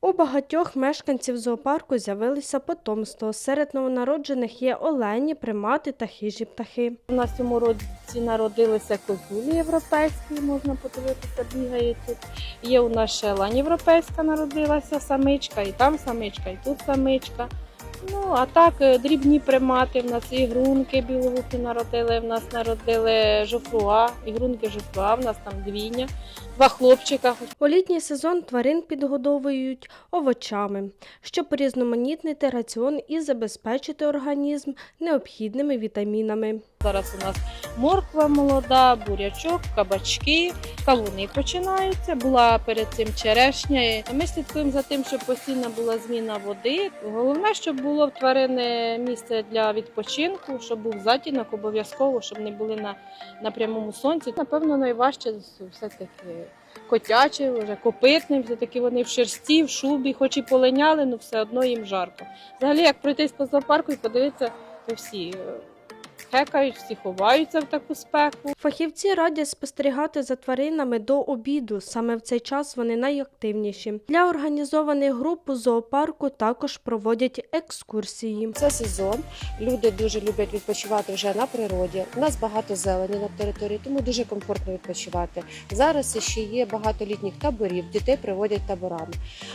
У багатьох мешканців зоопарку з'явилися потомство. Серед новонароджених є олені, примати та хижі птахи. У нас цьому році народилися козулі європейські, можна подивитися, бігають тут. Є у нас ще лань європейська народилася, самичка, і там самичка, і тут самичка. Ну, а так, е, дрібні примати, в нас і грунки народили, в нас народили жофруа, і грунки жофруа, в нас там двійня, два хлопчика. У літній сезон тварин підгодовують овочами, щоб різноманітнити раціон і забезпечити організм необхідними вітамінами. Зараз у нас морква молода, бурячок, кабачки, кавуни починаються. Була перед цим черешня. Ми слідкуємо за тим, щоб постійно була зміна води. Головне, щоб було в тварини місце для відпочинку, щоб був затінок обов'язково, щоб не були на, на прямому сонці. Напевно, найважче все-таки котячі, вже копитним, все-таки вони в шерсті, в шубі, хоч і полиняли, але все одно їм жарко. Взагалі, як пройтись по зоопарку і подивитися, то всі е, хекають, всі ховаються в таку спеку. Фахівці радять спостерігати за тваринами до обіду. Саме в цей час вони найактивніші. Для організованих груп у зоопарку також проводять екскурсії. Це сезон. Люди дуже люблять відпочивати вже на природі. У нас багато зелені на території, тому дуже комфортно відпочивати. Зараз ще є багато літніх таборів, дітей приводять таборами.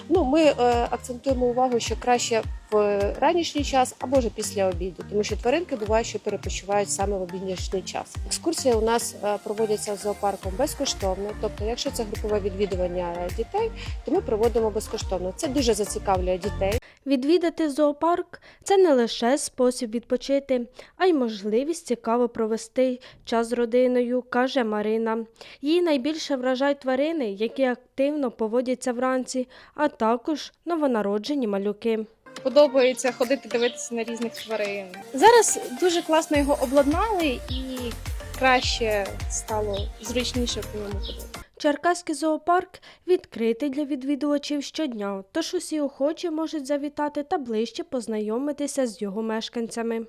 Ну, ми е, акцентуємо увагу, що краще в ранішній час або ж після обіду, тому що тваринки буває, що перепочивають саме в обіднішній час. Екскурсії у нас е, проводяться зоопарком безкоштовно. Тобто, якщо це групове відвідування дітей, то ми проводимо безкоштовно. Це дуже зацікавлює дітей. Відвідати зоопарк це не лише спосіб відпочити, а й можливість цікаво провести час з родиною, каже Марина. Її найбільше вражають тварини, які активно поводяться вранці, а також новонароджені малюки. Подобається ходити дивитися на різних тварин. Зараз дуже класно його обладнали і краще стало зручніше по ньому ходити. Черкаський зоопарк відкритий для відвідувачів щодня, тож усі охочі можуть завітати та ближче познайомитися з його мешканцями.